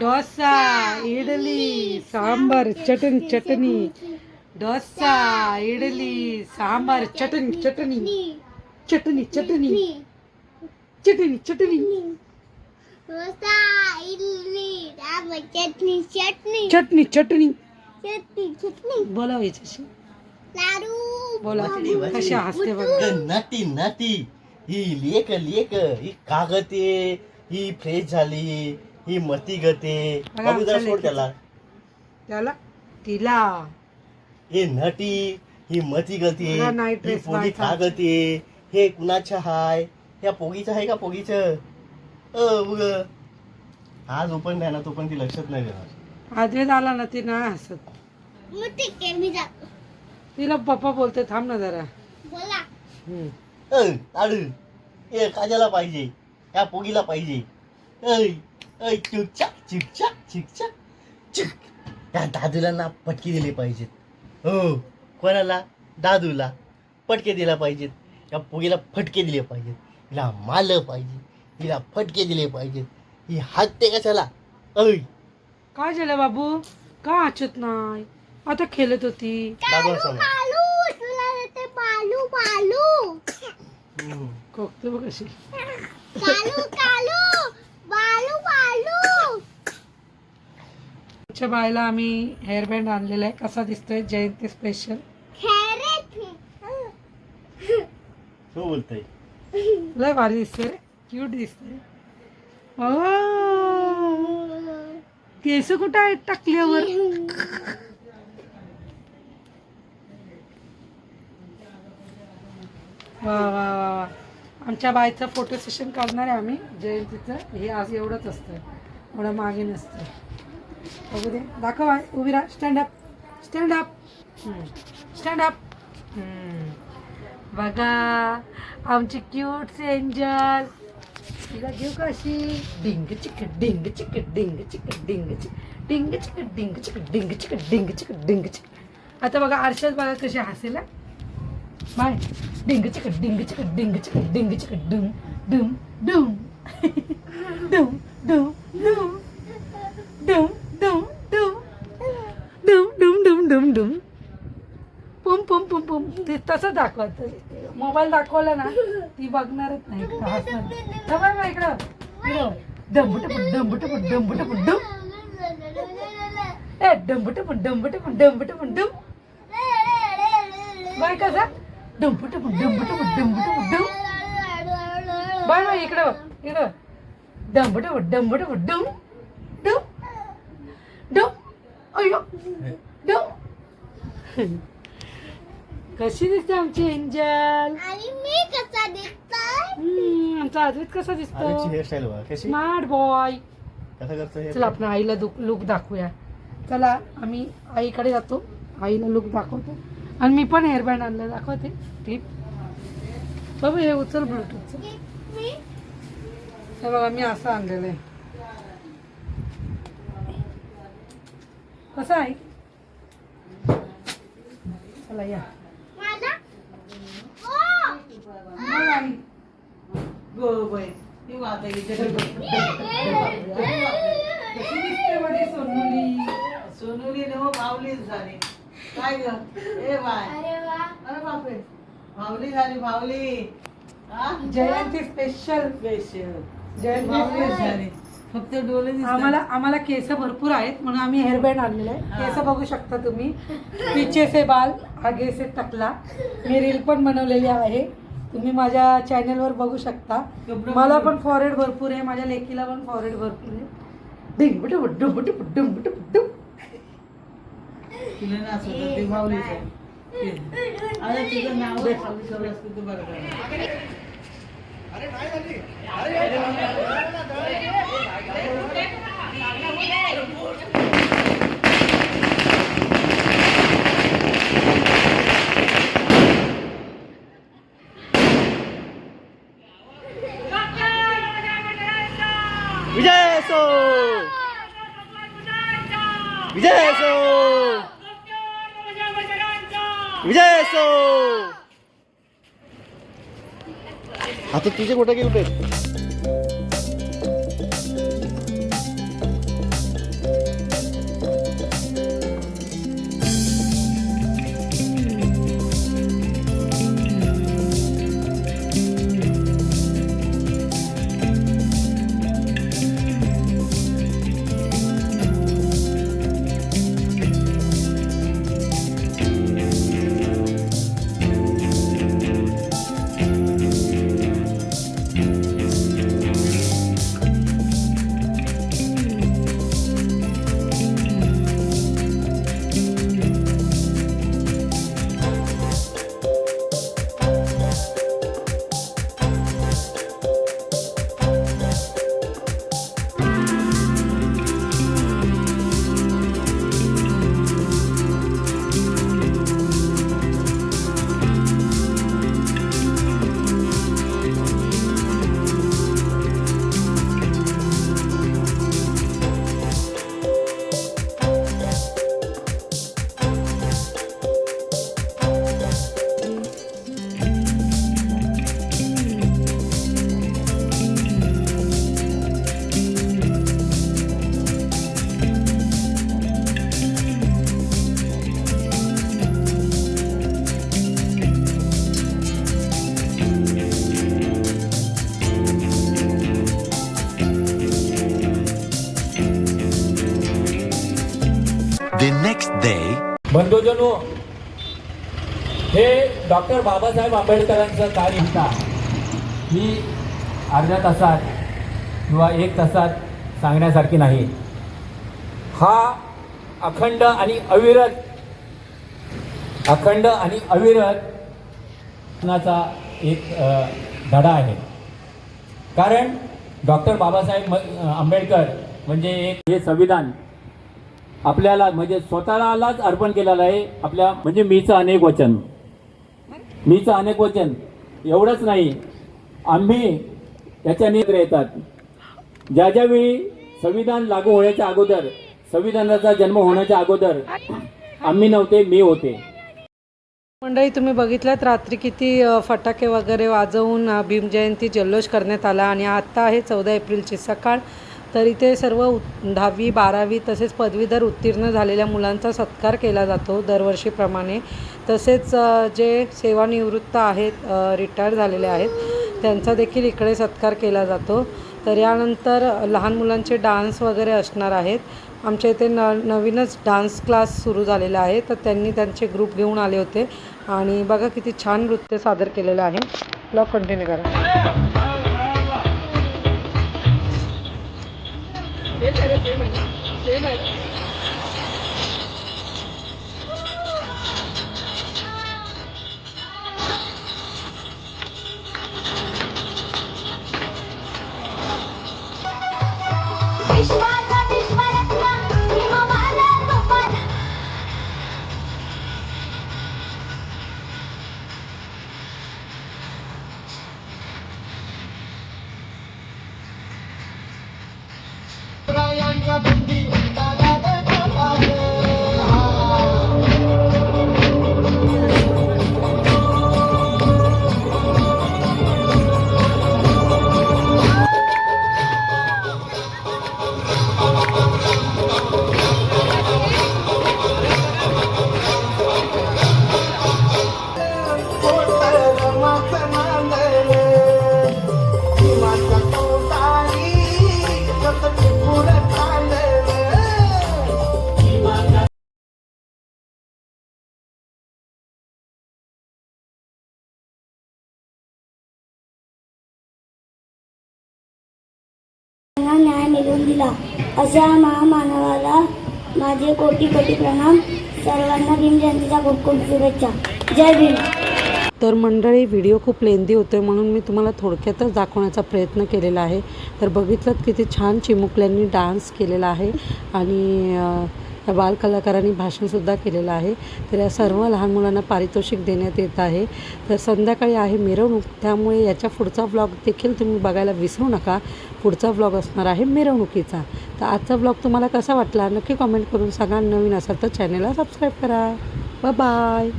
దోశ ఇడ్లీ సాంబార్ చటని చటని. దోశ ఇడ్లీ సాంబార్ చటని చటని. చటని చటని. చటని చటని. చట్నీ చట్నీ. बोला याच्याशी बोला कशी हसते बघ नटी नटी ही लेख लेख ही कागद ही फ्रेश झाली ही मती गते बघा, बाबू जरा आमच्या सोड त्याला. त्याला? तिला? हे नटी ही मती गते ही dress पोगी बायका. कागते हे कुणाचं हाय? ह्या पोगीचं आहे का पोगीचं अ उग. हा जो पण नाही ना तो पण ती लक्षात नाही देणार. आद्वेत आला ना ती नाही हसत. मग ठीक आहे मी जातो. तिला पप्पा बोलते थांब ना जरा. बोला. हम्म. अ ताडू ए काजाला पाहिजे. या पोगीला पाहिजे. ऐ ऐ चुकचाक चिकचाक चिकचाक चिक या दादूला ना पटके दिले पाहिजेत. हो कोणाला? दादूला पटके दिला पाहिजेत. या पोगीला फटके दिले पाहिजेत. हिला माल पाहिजे हिला फटके दिले पाहिजेत. ही हातते कशाला? ऐ. काय झालं बाबू? का हसत नाही? आता खेळत होती. दादू समोर बालू तुला देते बालू बालू. हम्म. बघ कशी कालू कालू बालू बालू आमच्या बायला आम्ही हेअरबँड आणलेला आहे. कसा दिसतोय? जयंती स्पेशल हो बोलतोय. लय भारी दिसते रे. क्यूट दिसते केस कुठं आहेत टाकल्यावर? वा वा वा वा. आमच्या बायचं फोटो सेशन करणार आहे आम्ही जयंतीचं. हे आज एवढंच असतं. एवढं मागे नसतं. बघू दे. दाखव उभी राहा. Stand up stand up stand up बघा. आमची क्यूट एंजल तिला घेऊ कशी डिंग चिक डिंग चिक डिंग चिक डिंग चिक डिंग चिक डिंग चिक डिंग चिक डिंग चिक डिंग चिक. आता बघा आरशात बघा कशी हसेल बाय. डिंग चिक डिंग चिक डिंग चिक डिंग चिक डुम डुम डुम डुम डुम डुम डुम डुम डुम डुम डुम डुम डुम डुम पुम पुम पुम पुम ते तसं दाखवत. मोबाईल दाखवला ना ती बघणारच नाही. हसणार इकडं. इकडं. डंबुट डंबुट डंबुट डुम ए डंबुट डंबुट डंबुट डुम बाय कसा? बाय बाय इकडं इकडं कशी दिसते आमची एंजल? आमचा अद्वित कसा दिसतो? Smart boy. चला आपण आईला लुक दाखवूया. चला आम्ही आईकडे जातो. आईला लुक दाखवतो. आणि मी पण हेअरबँड आणलं दाखवते क्लिप बाबा हे उचल ब्लूटूथचं मी हे बघा मी असं आणलेलं आहे. कसं आहे? चला या. Go by. हे वाहत आहे इथे. कशी दिसते बडी सोनुली सोनुली नो भावलीच झाली काय ग? ए बाय. अरे वा. अरे बापरे. भावली झाली भावली. हा? Jayanti special special Jayanti special झाली. फक्त डोळे दिसतात. आम्हाला आम्हाला केस भरपूर आहेत म्हणून आम्ही हेअरबँड आणलेले आहे. केस बघू शकता तुम्ही. पीछे से बाल आगे से टकला मी रील पण बनवलेली आहे. तुम्ही माझ्या चॅनलवर बघू शकता. कपडे मला पण- पण फॉरेड भरपूर आहे. माझ्या लेकीला पण फॉरेड भरपूर आहे. डिंग बुटू बुड्डू बुटू बुड्डू बुटू बुड्डू तुला ते भावलीच आहे ते. अरे तुझं नाव भावली असतं तर बरं. विजय असो विजय असो विजय असो आता तुझे कुठे गेले? Next day. बंधुजनो हे डॉक्टर बाबासाहेब आंबेडकरांचं कार्यहिता ही अर्ध्या तासात किंवा एक तासात सांगण्यासारखी नाही हा अखंड आणि अविरत अखंड आणि अविरत नाचा एक धडा आहे कारण डॉक्टर बाबासाहेब आंबेडकर म्हणजे एक हे संविधान आपल्याला म्हणजे स्वतःलाच अर्पण केलेलं आहे. आपल्या म्हणजे मीचं अनेक वचन. मीचं अनेक वचन. एवढंच नाही. आम्ही त्याच्या नेत्र येतात. ज्या ज्यावेळी संविधान लागू होण्याच्या अगोदर संविधानाचा जन्म होण्याच्या अगोदर आम्ही नव्हते मी होते. मंडळी तुम्ही बघितल्यात रात्री किती फटाके वगैरे वाजवून भीमजयंती जल्लोष करण्यात आला आणि आत्ता आहे चौदा एप्रिलची सकाळ. तर इथे सर्व उ दहावी बारावी तसेच पदवीधर उत्तीर्ण झालेल्या मुलांचा सत्कार केला जातो दरवर्षीप्रमाणे. तसेच जे सेवानिवृत्त आहेत रिटायर झालेले आहेत त्यांचा देखील इकडे सत्कार केला जातो. तर यानंतर लहान मुलांचे डान्स वगैरे असणार आहेत. आमच्या इथे न नवीनच डान्स क्लास सुरू झालेला आहे. तर त्यांनी त्यांचे ग्रुप घेऊन आले होते. आणि बघा किती छान नृत्य सादर केलेलं आहे. ब्लॉग कंटिन्यू करा. 谁买的谁买的谁 अशा महामानवाला माझे कोटी कोटी प्रणाम. सर्वांना भीम जयंतीच्या खूप खूप शुभेच्छा. जय भीम. तर मंडळी व्हिडिओ खूप लेंदी होतो आहे म्हणून मी तुम्हाला थोडक्यातच दाखवण्याचा प्रयत्न केलेला आहे. तर बघितलं किती छान चिमुकल्यांनी डान्स केलेला आहे. आणि या बालकलाकारांनी भाषणसुद्धा केलेलं आहे. तर या सर्व लहान मुलांना पारितोषिक देण्यात येत आहे. तर संध्याकाळी आहे मिरवणूक. त्यामुळे याच्या पुढचा ब्लॉग देखील तुम्ही बघायला विसरू नका. पुढचा ब्लॉग असणार आहे मिरवणुकीचा. तर आजचा ब्लॉग तुम्हाला कसा वाटला? नक्की कॉमेंट करून सांगा. नवीन असाल तर चॅनलला सबस्क्राईब करा. बाय